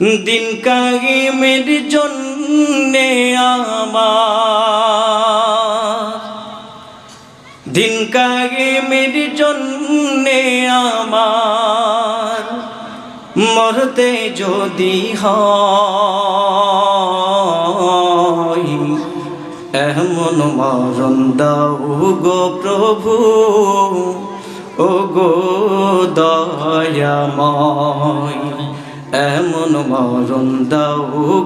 দিন কাগিমের জন্যে আমার। দিন কাগিমের জন্যে আমার মরতে যদি হয়, এমন মরণ দাও গো প্রভু, ও গো দয়াময়। এমন মরণ দাও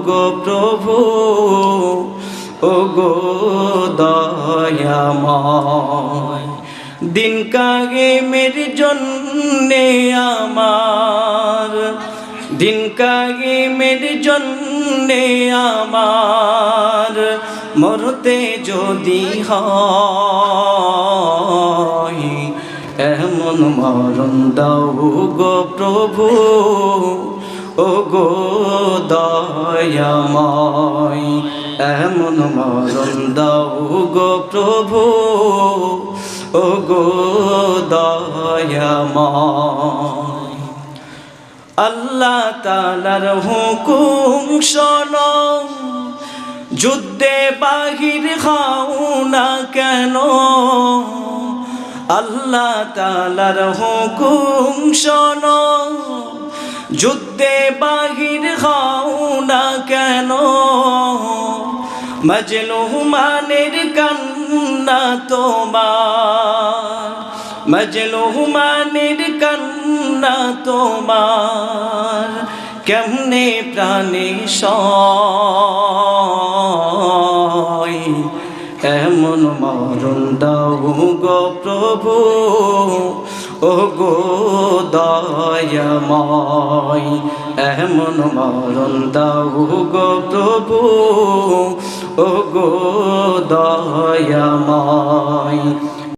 গো প্রভু, ও গো দয়াময়। দিন কাগে মের জন্যে আমার, দিন কাগে মের জন্যে আমার মরতে যদি হয়, এমন মরণ দাও গো প্রভু ও গো দয়াময়, এমন মরণ দাও গো প্রভু। ও গো দয়াময়, আল্লাহ তালার হুকুম শোনো। যুদ্ধে বাহির খাও না কেন? আল্লাহ তালার হুকুম শোনো। যুদ্ধে বাহির খাও না কেন? মজলুমানের কান্না তোমার, মজলুমানের কান্না তোমার, কেমনে প্রাণে এমন মরণ দাও গো প্রভু ও গো দয়াময় এমন মরণ দাও গো প্রভু। ও গো দয়াময়